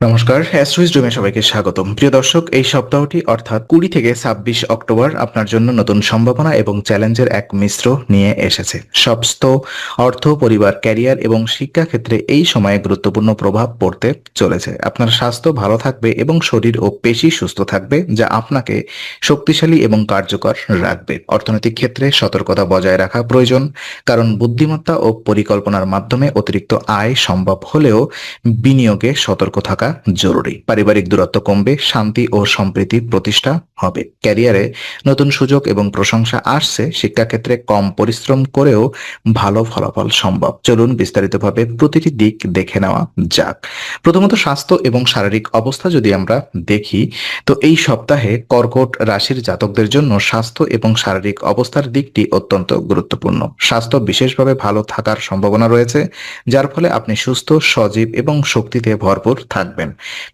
নমস্কার, অ্যাস্ট্রোইজ ডোমে সবাইকে স্বাগতম। প্রিয় দর্শক, এই সপ্তাহটি অর্থাৎ কুড়ি থেকে ছাব্বিশ অক্টোবর আপনার জন্য নতুন সম্ভাবনা এবং চ্যালেঞ্জের এক মিশ্র নিয়ে এসেছে। স্বাস্থ্য, অর্থ, পরিবার, ক্যারিয়ার এবং শিক্ষা ক্ষেত্রে এই সময়ে গুরুত্বপূর্ণ প্রভাব পড়তে চলেছে। আপনার স্বাস্থ্য ভালো থাকবে এবং শরীর ও পেশি সুস্থ থাকবে, যা আপনাকে শক্তিশালী এবং কার্যকর রাখবে। অর্থনৈতিক ক্ষেত্রে সতর্কতা বজায় রাখা প্রয়োজন, কারণ বুদ্ধিমত্তা ও পরিকল্পনার মাধ্যমে অতিরিক্ত আয় সম্ভব হলেও বিনিয়োগে সতর্ক থাকা জরুরি। পারিবারিক দূরত্ব কমবে, শান্তি ও সম্প্রীতি প্রতিষ্ঠা হবে। ক্যারিয়ারে নতুন সুযোগ এবং প্রশংসা আসছে, শিক্ষাক্ষেত্রে কম পরিশ্রম করেও ভালো ফলাফল সম্ভব। চলুন বিস্তারিতভাবে প্রতিটি দিক দেখে নেওয়া যাক। প্রথমত স্বাস্থ্য এবং শারীরিক অবস্থা যদি আমরা দেখি, তো এই সপ্তাহে কর্কট রাশির জাতকদের জন্য স্বাস্থ্য এবং শারীরিক অবস্থার দিকটি অত্যন্ত গুরুত্বপূর্ণ। স্বাস্থ্য বিশেষভাবে ভালো থাকার সম্ভাবনা রয়েছে, যার ফলে আপনি সুস্থ, সজীব এবং শক্তিতে ভরপুর থাকবেন।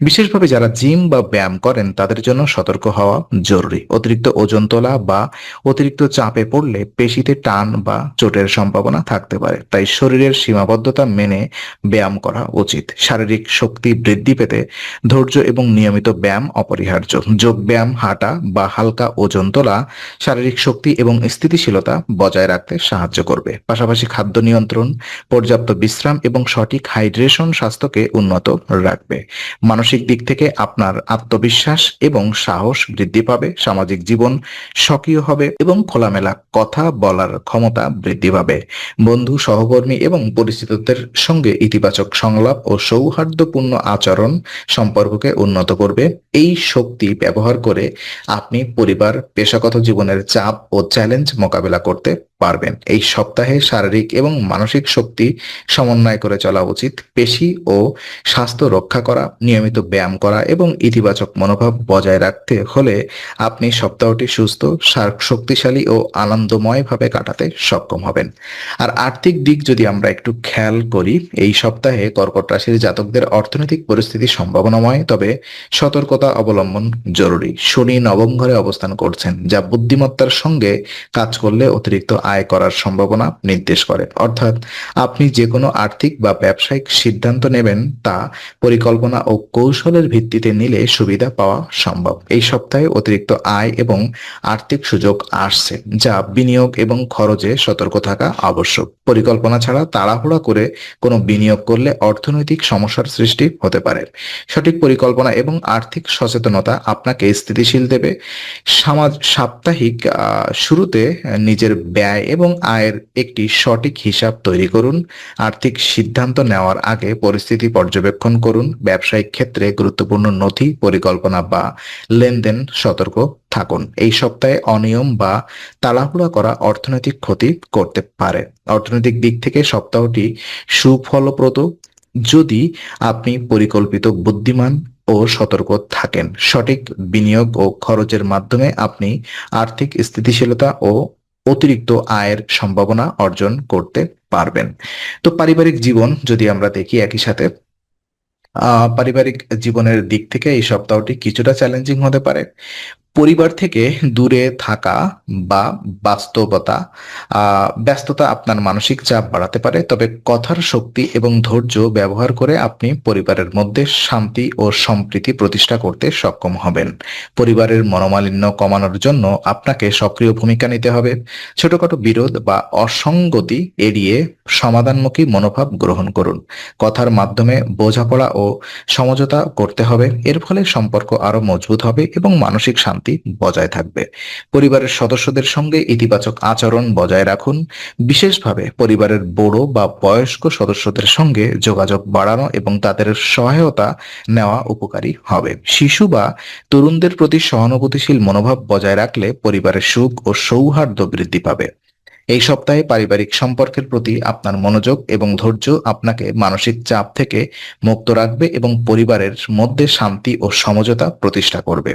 বিশেষভাবে যারা জিম বা ব্যায়াম করেন, তাদের জন্য সতর্ক হওয়া জরুরি। অতিরিক্ত ওজন তোলা বা অতিরিক্ত চাপে পড়লে পেশিতে টান বা চোটের সম্ভাবনা থাকতে পারে। তাই শরীরের সীমাবদ্ধতা মেনে ব্যায়াম করা উচিত। শারীরিক শক্তি বৃদ্ধি পেতে ধৈর্য এবং নিয়মিত ব্যায়াম অপরিহার্য। যোগ ব্যায়াম, হাঁটা বা হালকা ওজন তোলা শারীরিক শক্তি এবং স্থিতিশীলতা বজায় রাখতে সাহায্য করবে। পাশাপাশি খাদ্য নিয়ন্ত্রণ, পর্যাপ্ত বিশ্রাম এবং সঠিক হাইড্রেশন স্বাস্থ্যকে উন্নত রাখবে। মানসিক দিক থেকে আপনার আত্মবিশ্বাস এবং সাহস বৃদ্ধি পাবে, সামাজিক জীবন সক্রিয় হবে এবং খোলামেলা কথা বলার ক্ষমতা বৃদ্ধি পাবে। বন্ধু, সহকর্মী এবং পরিচিতদের সঙ্গে ইতিবাচক সংলাপ ও সৌহার্দ্যপূর্ণ আচরণ সম্পর্ককে উন্নত করবে। এই শক্তি ব্যবহার করে আপনি পরিবার, পেশাগত জীবনের চাপ ও চ্যালেঞ্জ মোকাবেলা করতে পারবেন। এই সপ্তাহে শারীরিক এবং মানসিক শক্তি সমন্বয় করে চলা উচিত। পেশি ও স্বাস্থ্য রক্ষা করা নিয়মিত ব্যায়াম করা এবং ইতিবাচক মনোভাব বজায় রাখতে হলে আপনি সপ্তাহটি সুস্থ শক্তিশালী ও আনন্দময়ভাবে কাটাতে সক্ষম হবেন। আর আর্থিক দিক যদি আমরা একটু খেয়াল করি, এই সপ্তাহে কর্কট রাশির জাতকদের অর্থনৈতিক পরিস্থিতি সম্ভাবনাময়, তবে সতর্কতা অবলম্বন জরুরি। শনি নবম ঘরে অবস্থান করছেন, যা বুদ্ধিমত্তার সঙ্গে কাজ করলে অতিরিক্ত আয় করার সম্ভাবনা নির্দেশ করে। অর্থাৎ আপনি যে কোনো আর্থিক বা ব্যবসায়িক সিদ্ধান্ত নেবেন তা পরিকল্পনা ও কৌশলের ভিত্তিতে নিলে সুবিধা পাওয়া সম্ভব। এই সপ্তাহে অতিরিক্ত আয় এবং আর্থিক সুযোগ আসছে, যা বিনিয়োগ এবং খরচে সতর্ক থাকা আবশ্যক। পরিকল্পনা ছাড়া তাড়াহুড়া করে কোনো বিনিয়োগ করলে অর্থনৈতিক সমস্যার সৃষ্টি হতে পারে। সঠিক পরিকল্পনা এবং আর্থিক সচেতনতা আপনাকে স্থিতিশীল দেবে। সমাজ সাপ্তাহিক শুরুতে নিজের ব্যয় এবং আয়ের একটি সঠিক হিসাব তৈরি করুন। আর্থিক সিদ্ধান্ত নেওয়ার আগে পরিস্থিতি পর্যবেক্ষণ করুন। ব্যবসায়িক ক্ষেত্রে গুরুত্বপূর্ণ নথি, পরিকল্পনা বা লেনদেন সতর্ক থাকুন। এই সপ্তাহে অনিয়ম বা তাড়াহুড়া করা অর্থনৈতিক ক্ষতি করতে পারে। অর্থনৈতিক দিক থেকে সপ্তাহটি সুফলপ্রদ। যদি আপনি পরিকল্পিত, বুদ্ধিমান ও সতর্ক থাকেন, সঠিক বিনিয়োগ ও খরচের মাধ্যমে আপনি আর্থিক স্থিতিশীলতা ও অতিরিক্ত আয়ের সম্ভাবনা অর্জন করতে পারবেন। তো পারিবারিক জীবন যদি আমরা দেখি একই সাথে পারিবারিক জীবনের দিক থেকে এই সপ্তাহটি কিছুটা চ্যালেঞ্জিং হতে পারে। পরিবার থেকে দূরে থাকা বা বাস্তবতা ব্যস্ততা আপনার মানসিক চাপ বাড়াতে পারে। তবে কথার শক্তি এবং ধৈর্য ব্যবহার করে আপনি পরিবারের মধ্যে শান্তি ও সম্প্রীতি প্রতিষ্ঠা করতে সক্ষম হবেন। পরিবারের মনোমালিন্য কমানোর জন্য আপনাকে সক্রিয় ভূমিকা নিতে হবে। ছোটখাটো বিরোধ বা অসঙ্গতি এড়িয়ে সমাধানমুখী মনোভাব গ্রহণ করুন। কথার মাধ্যমে বোঝাপড়া ও সমঝোতা করতে হবে। এর ফলে সম্পর্ক আরও মজবুত হবে এবং মানসিক শান্তি বজায় থাকবে। পরিবারের সদস্যদের সঙ্গে ইতিবাচক আচরণ বজায় রাখুন। বিশেষভাবে পরিবারের বড় বা বয়স্ক সদস্যদের সঙ্গে যোগাযোগ বাড়ানো এবং তাদের সহায়তা নেওয়া উপকারী হবে। শিশু বা তরুণদের প্রতি সহানুভূতিশীল মনোভাব বজায় রাখলে পরিবারের সুখ ও সৌহার্দ্য বৃদ্ধি পাবে। এই সপ্তাহে পারিবারিক সম্পর্কের প্রতি আপনার মনোযোগ এবং ধৈর্য আপনাকে মানসিক চাপ থেকে মুক্ত রাখবে এবং পরিবারের মধ্যে শান্তি ও সমঝোতা প্রতিষ্ঠা করবে।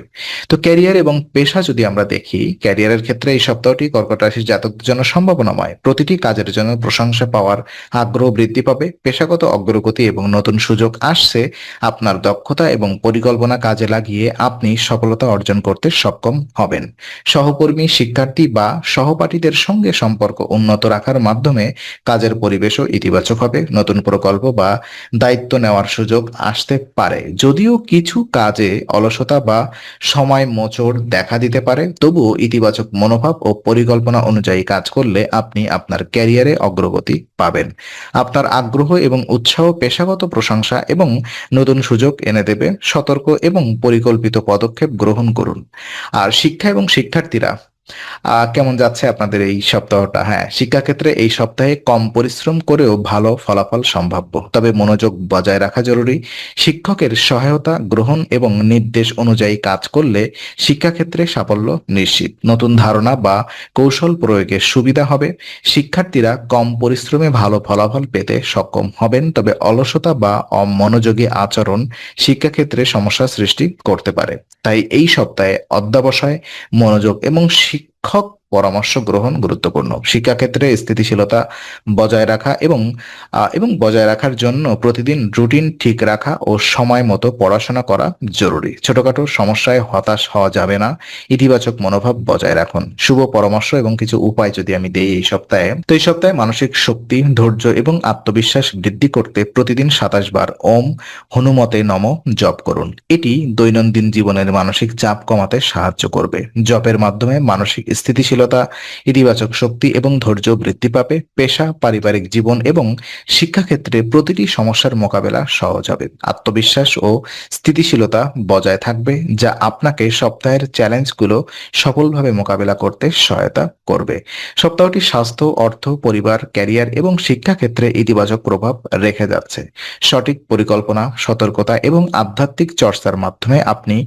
তো ক্যারিয়ার এবং পেশা যদি আমরা দেখি, ক্যারিয়ারের ক্ষেত্রে এই সপ্তাহটি কর্কট রাশির জাতকদের জন্য সম্ভাবনাময়। প্রতিটি কাজের জন্য প্রশংসা পাওয়ার আগ্রহ বৃদ্ধি পাবে, পেশাগত অগ্রগতি এবং নতুন সুযোগ আসছে, আপনার দক্ষতা এবং পরিকল্পনা কাজে লাগিয়ে আপনি সফলতা অর্জন করতে সক্ষম হবেন। সহকর্মী, শিক্ষার্থী বা সহপাঠীদের সঙ্গে সম্পর্ক সম্পর্ক উন্নত রাখার মাধ্যমে কাজের পরিবেশও ইতিবাচক হবে। নতুন প্রকল্প বা দায়িত্ব নেওয়ার সুযোগ আসতে পারে। যদিও কিছু কাজে অলসতা বা সময় মোচড় দেখা দিতে পারে, তবুও ইতিবাচক মনোভাব ও পরিকল্পনা অনুযায়ী কাজ করলে আপনি আপনার ক্যারিয়ারে অগ্রগতি পাবেন। আপনার আগ্রহ এবং উৎসাহ, পেশাগত প্রশংসা এবং নতুন সুযোগ এনে দেবে। সতর্ক এবং পরিকল্পিত পদক্ষেপ গ্রহণ করুন। আর শিক্ষা এবং শিক্ষার্থীরা কেমন যাচ্ছে আপনাদের এই সপ্তাহটা? হ্যাঁ শিক্ষাক্ষেত্রে এই সপ্তাহে কম পরিশ্রম করেও ভালো ফলাফল সম্ভাব্য। তবে মনোযোগ বজায় রাখা জরুরি। শিক্ষকের সহায়তা, গ্রহণ এবং নির্দেশ অনুযায়ী কাজ করলে শিক্ষাক্ষেত্রে সাফল্য নিশ্চিত। নতুন ধারণা বা কৌশল প্রয়োগের সুবিধা হবে। শিক্ষার্থীরা কম পরিশ্রমে ভালো ফলাফল পেতে সক্ষম হবেন। তবে অলসতা বা অমনোযোগী আচরণ শিক্ষাক্ষেত্রে সমস্যা সৃষ্টি করতে পারে। তাই এই সপ্তাহে অধ্যাবসায়, মনোযোগ এবং かっ পরামর্শ গ্রহণ গুরুত্বপূর্ণ। শিক্ষাক্ষেত্রে স্থিতিশীলতা বজায় রাখা এবং এবং বজায় রাখার জন্য প্রতিদিন রুটিন ঠিক রাখা ও সময় মতো পড়াশোনা করা জরুরি। ছোটখাটো সমস্যায় হতাশ হওয়া যাবে না। ইতিবাচক মনোভাব বজায় রাখুন। শুভ পরামর্শ এবং কিছু উপায় যদি আমি দেই এই সপ্তাহে, তো এই সপ্তাহে মানসিক শক্তি, ধৈর্য এবং আত্মবিশ্বাস বৃদ্ধি করতে প্রতিদিন সাতাশ বার ওম, হনুমতে নম জপ করুন। এটি দৈনন্দিন জীবনের মানসিক চাপ কমাতে সাহায্য করবে। জপের মাধ্যমে মানসিক স্থিতিশীলতা ইতিবাচক শক্তি এবং ধৈর্য বৃদ্ধি পাবে, পেশা, পারিবারিক জীবন এবং শিক্ষাক্ষেত্রে প্রতিটি সমস্যার মোকাবেলা সহজ হবে। আত্মবিশ্বাস ও স্থিতিশীলতা বজায় থাকবে, যা আপনাকে সপ্তাহের চ্যালেঞ্জগুলো সফলভাবে মোকাবেলা করতে সহায়তা করবে। সপ্তাহটি স্বাস্থ্য, অর্থ, পরিবার, ক্যারিয়ার এবং শিক্ষাক্ষেত্রে ইতিবাচক প্রভাব রেখে যাচ্ছে। সঠিক পরিকল্পনা, সতর্কতা এবং আধ্যাত্মিক চর্চার মাধ্যমে আপনি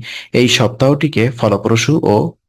এই সপ্তাহটিকে ফলপ্রসূ ও